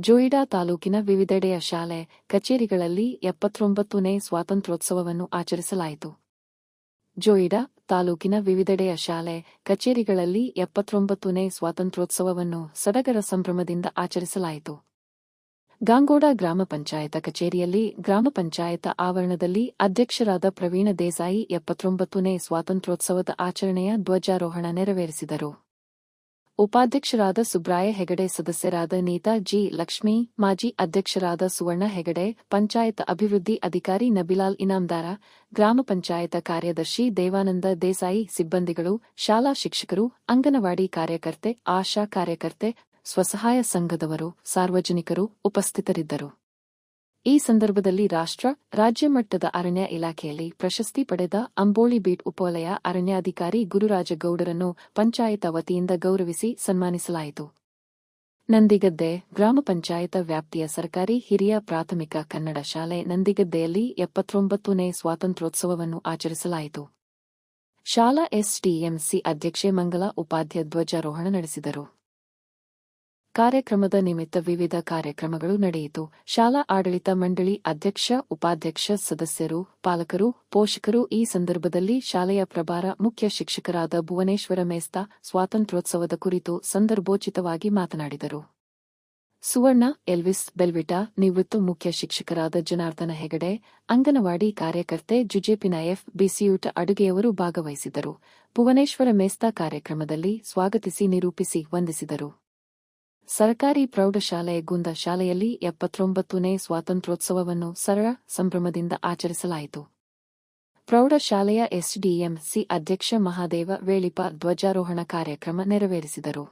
ಜೋಯಿಡಾ ತಾಲೂಕಿನ ವಿವಿಧೆಡೆಯ ಶಾಲೆ, ಕಚೇರಿಗಳಲ್ಲಿ ಎಪ್ಪತ್ತೊಂಬತ್ತನೇ ಸ್ವಾತಂತ್ರ್ಯೋತ್ಸವವನ್ನು ಆಚರಿಸಲಾಯಿತು. ಜೋಯಿಡಾ ತಾಲೂಕಿನ ವಿವಿಧೆಡೆಯ ಶಾಲೆ, ಕಚೇರಿಗಳಲ್ಲಿ ಎಪ್ಪತ್ತೊಂಬತ್ತನೇ ಸ್ವಾತಂತ್ರ್ಯೋತ್ಸವವನ್ನು ಸಡಗರ ಸಂಭ್ರಮದಿಂದ ಆಚರಿಸಲಾಯಿತು. ಗಾಂಗೋಡ ಗ್ರಾಮ ಪಂಚಾಯತ ಕಚೇರಿಯಲ್ಲಿ ಗ್ರಾಮ ಪಂಚಾಯತ ಆವರಣದಲ್ಲಿ ಅಧ್ಯಕ್ಷರಾದ ಪ್ರವೀಣ ದೇಸಾಯಿ ಎಪ್ಪತ್ತೊಂಬತ್ತನೇ ಸ್ವಾತಂತ್ರ್ಯೋತ್ಸವದ ಆಚರಣೆಯ ಧ್ವಜಾರೋಹಣ ನೆರವೇರಿಸಿದರು. ಉಪಾಧ್ಯಕ್ಷರಾದ ಸುಬ್ರಾಯ ಹೆಗಡೆ, ಸದಸ್ಯರಾದ ನೀತಾ ಜಿ ಲಕ್ಷ್ಮಿ, ಮಾಜಿ ಅಧ್ಯಕ್ಷರಾದ ಸುವರ್ಣ ಹೆಗಡೆ, ಪಂಚಾಯತ್ ಅಭಿವೃದ್ಧಿ ಅಧಿಕಾರಿ ನಬಿಲಾಲ್ ಇನಾಮ್ದಾರ, ಗ್ರಾಮ ಪಂಚಾಯತ ಕಾರ್ಯದರ್ಶಿ ದೇವಾನಂದ ದೇಸಾಯಿ ಸಿಬ್ಬಂದಿಗಳು, ಶಾಲಾ ಶಿಕ್ಷಕರು, ಅಂಗನವಾಡಿ ಕಾರ್ಯಕರ್ತೆ, ಆಶಾ ಕಾರ್ಯಕರ್ತೆ, ಸ್ವಸಹಾಯ ಸಂಘದವರು, ಸಾರ್ವಜನಿಕರು ಉಪಸ್ಥಿತರಿದ್ದರು. ಈ ಸಂದರ್ಭದಲ್ಲಿ ರಾಷ್ಟ್ರ, ರಾಜ್ಯ ಮಟ್ಟದ ಅರಣ್ಯ ಇಲಾಖೆಯಲ್ಲಿ ಪ್ರಶಸ್ತಿ ಪಡೆದ ಅಂಬೋಳಿ ಬೀಟ್ ಉಪವಲಯ ಅರಣ್ಯಾಧಿಕಾರಿ ಗುರುರಾಜಗೌಡರನ್ನು ಪಂಚಾಯತ ವತಿಯಿಂದ ಗೌರವಿಸಿ ಸನ್ಮಾನಿಸಲಾಯಿತು. ನಂದಿಗದ್ದೆ ಗ್ರಾಮ ಪಂಚಾಯತ ವ್ಯಾಪ್ತಿಯ ಸರ್ಕಾರಿ ಹಿರಿಯ ಪ್ರಾಥಮಿಕ ಕನ್ನಡ ಶಾಲೆ ನಂದಿಗದ್ದೆಯಲ್ಲಿ ಎಪ್ಪತ್ತೊಂಬತ್ತನೇ ಸ್ವಾತಂತ್ರ್ಯೋತ್ಸವವನ್ನು ಆಚರಿಸಲಾಯಿತು. ಶಾಲಾ ಎಸ್ಟಿಎಂಸಿ ಅಧ್ಯಕ್ಷೆ ಮಂಗಲ ಉಪಾಧ್ಯ ಧ್ವಜಾರೋಹಣ ನಡೆಸಿದರು. ಕಾರ್ಯಕ್ರಮದ ನಿಮಿತ್ತ ವಿವಿಧ ಕಾರ್ಯಕ್ರಮಗಳು ನಡೆಯಿತು. ಶಾಲಾ ಆಡಳಿತ ಮಂಡಳಿ ಅಧ್ಯಕ್ಷ, ಉಪಾಧ್ಯಕ್ಷ, ಸದಸ್ಯರು, ಪಾಲಕರು, ಪೋಷಕರು ಈ ಸಂದರ್ಭದಲ್ಲಿ ಶಾಲೆಯ ಪ್ರಭಾರ ಮುಖ್ಯ ಶಿಕ್ಷಕರಾದ ಭುವನೇಶ್ವರ ಮೇಸ್ತಾ ಸ್ವಾತಂತ್ರ್ಯೋತ್ಸವದ ಕುರಿತು ಸಂದರ್ಭೋಚಿತವಾಗಿ ಮಾತನಾಡಿದರು. ಸುವರ್ಣ, ಎಲ್ವಿಸ್ ಬೆಲ್ವಿಟಾ ನಿವೃತ್ತ ಮುಖ್ಯ ಶಿಕ್ಷಕರಾದ ಜನಾರ್ದನ ಹೆಗಡೆ, ಅಂಗನವಾಡಿ ಕಾರ್ಯಕರ್ತೆ ಜುಜೆಪಿನ ಎಫ್ ಬಿಸಿಯೂಟ ಅಡುಗೆಯವರು ಭಾಗವಹಿಸಿದರು. ಭುವನೇಶ್ವರ ಮೇಸ್ತಾ ಕಾರ್ಯಕ್ರಮದಲ್ಲಿ ಸ್ವಾಗತಿಸಿ ನಿರೂಪಿಸಿ ವಂದಿಸಿದರು. ಸರ್ಕಾರಿ ಪ್ರೌಢಶಾಲೆ ಗುಂದ ಶಾಲೆಯಲ್ಲಿ ಎಪ್ಪತ್ತೊಂಬತ್ತನೇ ಸ್ವಾತಂತ್ರ್ಯೋತ್ಸವವನ್ನು ಸರಳ ಸಂಭ್ರಮದಿಂದ ಆಚರಿಸಲಾಯಿತು. ಪ್ರೌಢಶಾಲೆಯ ಎಸ್ಡಿಎಂಸಿ ಅಧ್ಯಕ್ಷ ಮಹಾದೇವ ವೇಳಿಪ ಧ್ವಜಾರೋಹಣ ಕಾರ್ಯಕ್ರಮ ನೆರವೇರಿಸಿದರು.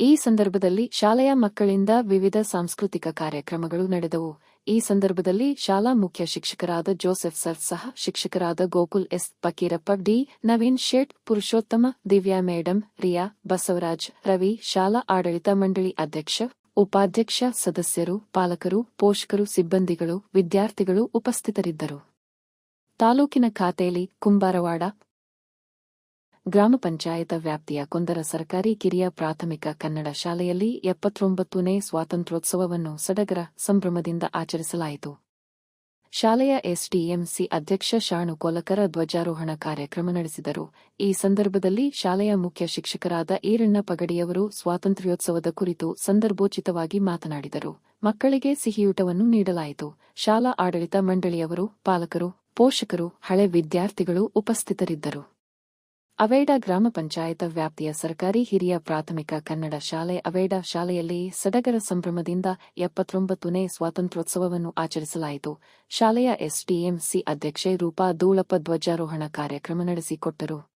ಈ ಸಂದರ್ಭದಲ್ಲಿ ಶಾಲೆಯ ಮಕ್ಕಳಿಂದ ವಿವಿಧ ಸಾಂಸ್ಕೃತಿಕ ಕಾರ್ಯಕ್ರಮಗಳು ನಡೆದವು. ಈ ಸಂದರ್ಭದಲ್ಲಿ ಶಾಲಾ ಮುಖ್ಯ ಶಿಕ್ಷಕರಾದ ಜೋಸೆಫ್ ಸರ್ ಸಹ ಶಿಕ್ಷಕರಾದ Gokul S Fakirappa D Naveen Shet, Purushottama, Divya madam, Riya Basavaraj, Ravi ಶಾಲಾ ಆಡಳಿತ ಮಂಡಳಿ ಅಧ್ಯಕ್ಷ, ಉಪಾಧ್ಯಕ್ಷ ಸದಸ್ಯರು, ಪಾಲಕರು, ಪೋಷಕರು, ಸಿಬ್ಬಂದಿಗಳು, ವಿದ್ಯಾರ್ಥಿಗಳು ಉಪಸ್ಥಿತರಿದ್ದರು. ತಾಲೂಕಿನ ಖಾತೆಯಲ್ಲಿ ಕುಂಬಾರವಾಡ ಗ್ರಾಮ ಪಂಚಾಯತ ವ್ಯಾಪ್ತಿಯ ಕೊಂದರ ಸರ್ಕಾರಿ ಕಿರಿಯ ಪ್ರಾಥಮಿಕ ಕನ್ನಡ ಶಾಲೆಯಲ್ಲಿ ಎಪ್ಪತ್ತೊಂಬತ್ತನೇ ಸ್ವಾತಂತ್ರ್ಯೋತ್ಸವವನ್ನು ಸಡಗರ ಸಂಭ್ರಮದಿಂದ ಆಚರಿಸಲಾಯಿತು. ಶಾಲೆಯ ಎಸ್ಡಿಎಂಸಿ ಅಧ್ಯಕ್ಷ ಶಾಣು ಕೋಲಕರ ಧ್ವಜಾರೋಹಣ ಕಾರ್ಯಕ್ರಮ ನಡೆಸಿದರು. ಈ ಸಂದರ್ಭದಲ್ಲಿ ಶಾಲೆಯ ಮುಖ್ಯ ಶಿಕ್ಷಕರಾದ ಈರಣ್ಣ ಪಗಡಿಯವರು ಸ್ವಾತಂತ್ರ್ಯೋತ್ಸವದ ಕುರಿತು ಸಂದರ್ಭೋಚಿತವಾಗಿ ಮಾತನಾಡಿದರು. ಮಕ್ಕಳಿಗೆ ಸಿಹಿಯೂಟವನ್ನು ನೀಡಲಾಯಿತು. ಶಾಲಾ ಆಡಳಿತ ಮಂಡಳಿಯವರು, ಪಾಲಕರು, ಪೋಷಕರು, ಹಳೆ ವಿದ್ಯಾರ್ಥಿಗಳು ಉಪಸ್ಥಿತರಿದ್ದರು. ಅವೇಡಾ ಗ್ರಾಮ ಪಂಚಾಯತ ವ್ಯಾಪ್ತಿಯ ಸರ್ಕಾರಿ ಹಿರಿಯ ಪ್ರಾಥಮಿಕ ಕನ್ನಡ ಶಾಲೆ ಅವೇಡ ಶಾಲೆಯಲ್ಲಿ ಸಡಗರ ಸಂಭ್ರಮದಿಂದ ಎಪ್ಪತ್ತೊಂಬತ್ತನೇ ಸ್ವಾತಂತ್ರ್ಯೋತ್ಸವವನ್ನು ಆಚರಿಸಲಾಯಿತು. ಶಾಲೆಯ ಎಸ್ಡಿಎಂಸಿ ಅಧ್ಯಕ್ಷೆ ರೂಪಾ ಧೂಳಪ್ಪ ಧ್ವಜಾರೋಹಣ ಕಾರ್ಯಕ್ರಮ ನಡೆಸಿಕೊಟ್ಟರು.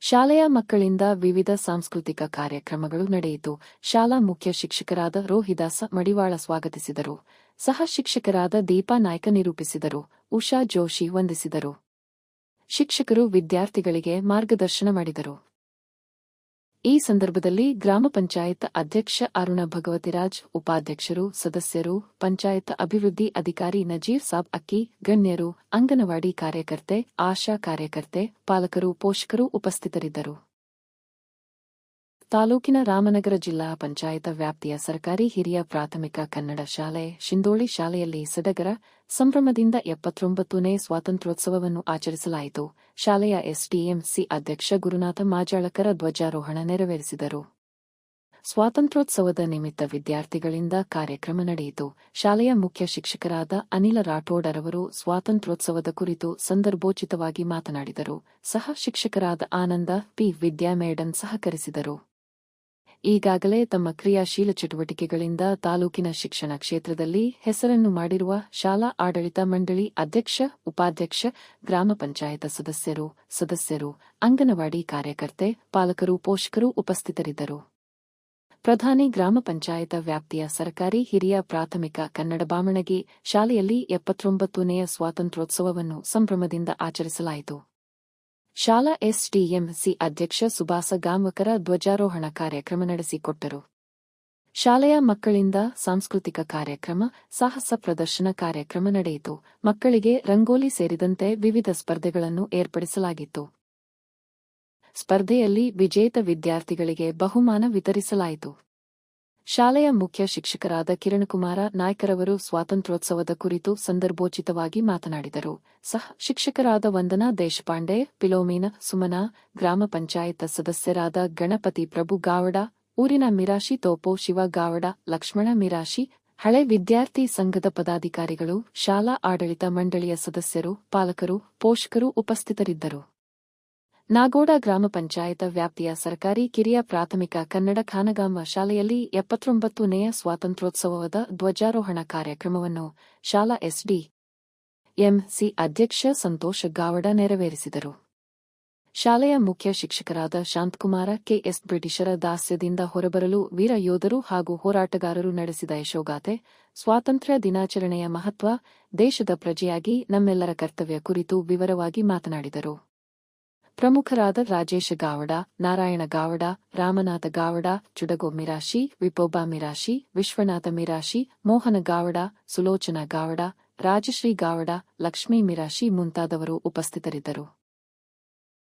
ಶಾಲೆಯ ಮಕ್ಕಳಿಂದ ವಿವಿಧ ಸಾಂಸ್ಕೃತಿಕ ಕಾರ್ಯಕ್ರಮಗಳು ನಡೆಯಿತು. ಶಾಲಾ ಮುಖ್ಯ ಶಿಕ್ಷಕರಾದ ರೋಹಿದಾಸ ಮಡಿವಾಳ ಸ್ವಾಗತಿಸಿದರು. ಸಹ ಶಿಕ್ಷಕರಾದ ದೀಪಾ ನಾಯ್ಕ ನಿರೂಪಿಸಿದರು. ಉಷಾ ಜೋಶಿ ವಂದಿಸಿದರು. ಶಿಕ್ಷಕರು ವಿದ್ಯಾರ್ಥಿಗಳಿಗೆ ಮಾರ್ಗದರ್ಶನ ಮಾಡಿದರು. ಈ ಸಂದರ್ಭದಲ್ಲಿ ಗ್ರಾಮ ಪಂಚಾಯತ್ ಅಧ್ಯಕ್ಷ ಅರುಣ ಭಗವತಿರಾಜ್, ಉಪಾಧ್ಯಕ್ಷರು, ಸದಸ್ಯರು, ಪಂಚಾಯತ್ ಅಭಿವೃದ್ಧಿ ಅಧಿಕಾರಿ ನಜೀರ್ ಸಾಬ್ ಅಕ್ಕಿ, ಗಣ್ಯರು, ಅಂಗನವಾಡಿ ಕಾರ್ಯಕರ್ತೆ, ಆಶಾ ಕಾರ್ಯಕರ್ತೆ, ಪಾಲಕರು, ಪೋಷಕರು ಉಪಸ್ಥಿತರಿದ್ದರು. ತಾಲೂಕಿನ ರಾಮನಗರ ಜಿಲ್ಲಾ ಪಂಚಾಯತ ವ್ಯಾಪ್ತಿಯ ಸರ್ಕಾರಿ ಹಿರಿಯ ಪ್ರಾಥಮಿಕ ಕನ್ನಡ ಶಾಲೆ, ಶಿಂದೋಳಿ ಶಾಲೆಯಲ್ಲಿ ಸಡಗರ ಸಂಭ್ರಮದಿಂದ ಎಪ್ಪತ್ತೊಂಬತ್ತನೇ ಸ್ವಾತಂತ್ರ್ಯೋತ್ಸವವನ್ನು ಆಚರಿಸಲಾಯಿತು. ಶಾಲೆಯ ಎಸ್ಡಿಎಂಸಿ ಅಧ್ಯಕ್ಷ ಗುರುನಾಥ ಮಾಜಾಳಕರ ಧ್ವಜಾರೋಹಣ ನೆರವೇರಿಸಿದರು. ಸ್ವಾತಂತ್ರ್ಯೋತ್ಸವದ ನಿಮಿತ್ತ ವಿದ್ಯಾರ್ಥಿಗಳಿಂದ ಕಾರ್ಯಕ್ರಮ ನಡೆಯಿತು. ಶಾಲೆಯ ಮುಖ್ಯ ಶಿಕ್ಷಕರಾದ ಅನಿಲ ರಾಠೋಡರವರು ಸ್ವಾತಂತ್ರ್ಯೋತ್ಸವದ ಕುರಿತು ಸಂದರ್ಭೋಚಿತವಾಗಿ ಮಾತನಾಡಿದರು. ಸಹ ಶಿಕ್ಷಕರಾದ ಆನಂದ, ಪಿ. ವಿದ್ಯಾ ಮೇಡನ್ ಸಹಕರಿಸಿದರು. ಈಗಾಗಲೇ ತಮ್ಮ ಕ್ರಿಯಾಶೀಲ ಚಟುವಟಿಕೆಗಳಿಂದ ತಾಲೂಕಿನ ಶಿಕ್ಷಣ ಕ್ಷೇತ್ರದಲ್ಲಿ ಹೆಸರನ್ನು ಮಾಡಿರುವ ಶಾಲಾ ಆಡಳಿತ ಮಂಡಳಿ ಅಧ್ಯಕ್ಷ, ಉಪಾಧ್ಯಕ್ಷ, ಗ್ರಾಮ ಪಂಚಾಯತ ಸದಸ್ಯರು ಸದಸ್ಯರು, ಅಂಗನವಾಡಿ ಕಾರ್ಯಕರ್ತೆ, ಪಾಲಕರು, ಪೋಷಕರು ಉಪಸ್ಥಿತರಿದ್ದರು. ಪ್ರಧಾನಿ ಗ್ರಾಮ ಪಂಚಾಯತ ವ್ಯಾಪ್ತಿಯ ಸರ್ಕಾರಿ ಹಿರಿಯ ಪ್ರಾಥಮಿಕ ಕನ್ನಡ ಬಾಮಣಗಿ ಶಾಲೆಯಲ್ಲಿ ಎಪ್ಪತ್ತೊಂಬತ್ತನೆಯ ಸ್ವಾತಂತ್ರ್ಯೋತ್ಸವವನ್ನು ಸಂಭ್ರಮದಿಂದ ಆಚರಿಸಲಾಯಿತು. ಶಾಲಾ ಎಸ್ಡಿಎಂಸಿ ಅಧ್ಯಕ್ಷ ಸುಭಾಸ ಗಾಂವಕರ ಧ್ವಜಾರೋಹಣ ಕಾರ್ಯಕ್ರಮ ನಡೆಸಿಕೊಟ್ಟರು. ಶಾಲೆಯ ಮಕ್ಕಳಿಂದ ಸಾಂಸ್ಕೃತಿಕ ಕಾರ್ಯಕ್ರಮ, ಸಾಹಸ ಪ್ರದರ್ಶನ ಕಾರ್ಯಕ್ರಮ ನಡೆಯಿತು. ಮಕ್ಕಳಿಗೆ ರಂಗೋಲಿ ಸೇರಿದಂತೆ ವಿವಿಧ ಸ್ಪರ್ಧೆಗಳನ್ನು ಏರ್ಪಡಿಸಲಾಗಿತ್ತು. ಸ್ಪರ್ಧೆಯಲ್ಲಿ ವಿಜೇತ ವಿದ್ಯಾರ್ಥಿಗಳಿಗೆ ಬಹುಮಾನ ವಿತರಿಸಲಾಯಿತು. ಶಾಲೆಯ ಮುಖ್ಯ ಶಿಕ್ಷಕರಾದ ಕಿರಣಕುಮಾರ ನಾಯ್ಕರವರು ಸ್ವಾತಂತ್ರ್ಯೋತ್ಸವದ ಕುರಿತು ಸಂದರ್ಭೋಚಿತವಾಗಿ ಮಾತನಾಡಿದರು. ಸಹ ಶಿಕ್ಷಕರಾದ ವಂದನಾ ದೇಶಪಾಂಡೆ, ಪಿಲೋಮೀನ ಸುಮನ, ಗ್ರಾಮ ಪಂಚಾಯತ್ ಸದಸ್ಯರಾದ ಗಣಪತಿ ಪ್ರಭು ಗಾವಡ, ಊರಿನ ಮಿರಾಶಿ ತೋಪೋ ಶಿವ ಗಾವಡ, ಲಕ್ಷ್ಮಣ ಮಿರಾಶಿ, ಹಳೆ ವಿದ್ಯಾರ್ಥಿ ಸಂಘದ ಪದಾಧಿಕಾರಿಗಳು, ಶಾಲಾ ಆಡಳಿತ ಮಂಡಳಿಯ ಸದಸ್ಯರು, ಪಾಲಕರು, ಪೋಷಕರು ಉಪಸ್ಥಿತರಿದ್ದರು. ನಾಗೋಡ ಗ್ರಾಮ ಪಂಚಾಯತ ವ್ಯಾಪ್ತಿಯ ಸರ್ಕಾರಿ ಕಿರಿಯ ಪ್ರಾಥಮಿಕ ಕನ್ನಡ ಖಾನಗಾಮ ಶಾಲೆಯಲ್ಲಿ ಎಪ್ಪತ್ತೊಂಬತ್ತನೆಯ ಸ್ವಾತಂತ್ರ್ಯೋತ್ಸವದ ಧ್ವಜಾರೋಹಣ ಕಾರ್ಯಕ್ರಮವನ್ನು ಶಾಲಾ ಎಸ್ಡಿ ಎಂಸಿ ಅಧ್ಯಕ್ಷ ಸಂತೋಷ ಗಾವಡ ನೆರವೇರಿಸಿದರು. ಶಾಲೆಯ ಮುಖ್ಯ ಶಿಕ್ಷಕರಾದ ಶಾಂತಕುಮಾರ, ಕೆಎಸ್ ಬ್ರಿಟಿಷರ ದಾಸ್ಯದಿಂದ ಹೊರಬರಲು ವೀರ ಯೋಧರು ಹಾಗೂ ಹೋರಾಟಗಾರರು ನಡೆಸಿದ ಯಶೋಗಾಥೆ, ಸ್ವಾತಂತ್ರ್ಯ ದಿನಾಚರಣೆಯ ಮಹತ್ವ, ದೇಶದ ಪ್ರಜೆಯಾಗಿ ನಮ್ಮೆಲ್ಲರ ಕರ್ತವ್ಯ ಕುರಿತು ವಿವರವಾಗಿ ಮಾತನಾಡಿದರು. ಪ್ರಮುಖರಾದ ರಾಜೇಶ ಗಾವಡ, ನಾರಾಯಣ ಗಾವಡ, ರಾಮನಾಥ ಗಾವಡ ಚುಡಗೋ ಮಿರಾಶಿ, ವಿಪೋಬಾ ಮಿರಾಶಿ, ವಿಶ್ವನಾಥ ಮಿರಾಶಿ, ಮೋಹನ ಗಾವಡ, ಸುಲೋಚನಾ ಗಾವಡ, ರಾಜಶ್ರೀ ಗಾವಡ, ಲಕ್ಷ್ಮೀ ಮಿರಾಶಿ ಮುಂತಾದವರು ಉಪಸ್ಥಿತರಿದ್ದರು.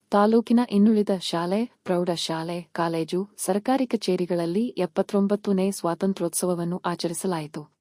ತಾಲೂಕಿನ ಇನ್ನುಳಿದ ಶಾಲೆ ಪ್ರೌಢಶಾಲೆ ಕಾಲೇಜು, ಸರ್ಕಾರಿ ಕಚೇರಿಗಳಲ್ಲಿ ಎಪ್ಪತ್ತೊಂಬತ್ತನೇ ಸ್ವಾತಂತ್ರ್ಯೋತ್ಸವವನ್ನು ಆಚರಿಸಲಾಯಿತು.